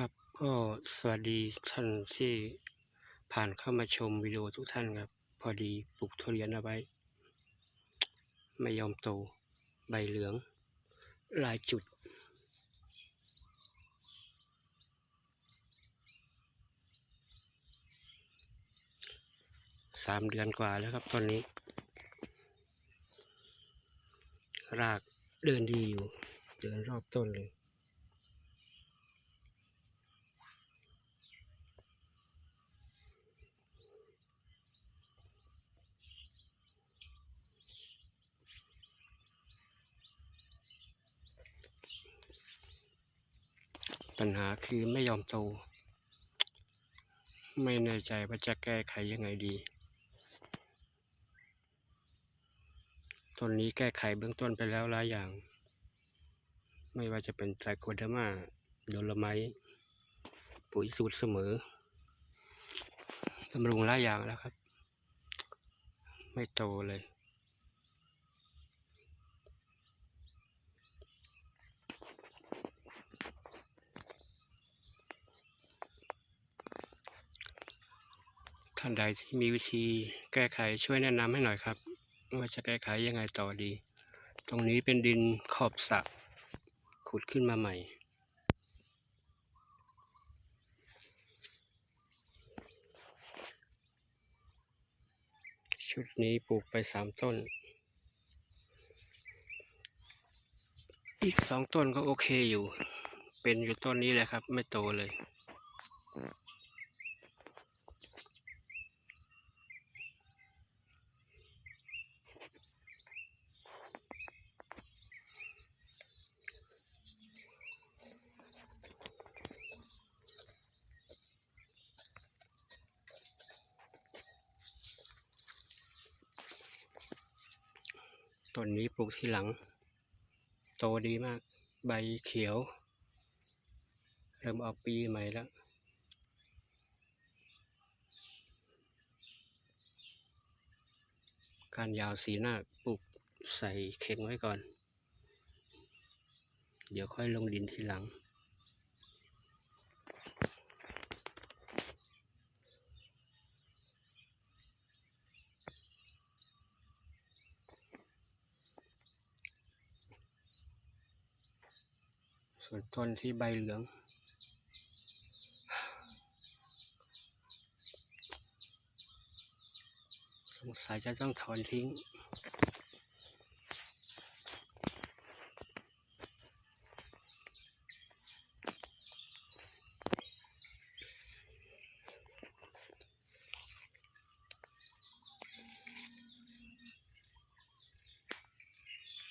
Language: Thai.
ครับก็สวัสดีท่านที่ผ่านเข้ามาชมวิดีโอทุกท่านครับ พอดีปลูกทุเรียนเอาไว้ ไม่ยอมโตใบเหลืองลายจุด สามเดือนกว่าแล้วครับตอนนี้ รากเดินดีอยู่ เดินรอบต้นเลย ปัญหาคือไม่ยอมโต ไม่แน่ใจว่าจะแก้ไขยังไงดี ต้นนี้แก้ไขเบื้องต้นไปแล้วหลายอย่าง ไม่ว่าจะเป็นไตรโคเดอร์มาโดลไมปุ๋ยสูตรเสมอบำรุงหลายอย่างแล้วครับ ไม่โตเลย ท่านใดที่มีวิธีแก้ไขช่วยแนะนำให้หน่อยครับ ว่าจะแก้ไขยังไงต่อดี ตรงนี้เป็นดินขอบสระขุดขึ้นมาใหม่ ชุดนี้ปลูกไปสามต้น อีกสองต้นก็โอเคอยู่ เป็นอยู่ต้นนี้แหละครับ ไม่โตเลย ต้นนี้ปลูกทีหลัง โตดีมาก ใบเขียว เริ่มออกปีใหม่แล้ว การยาวสีหน้าปลูกใส่เข่งไว้ก่อน เดี๋ยวค่อยลงดินทีหลัง ส่วนต้นที่ใบเหลือง สงสัยจะต้องถอนทิ้ง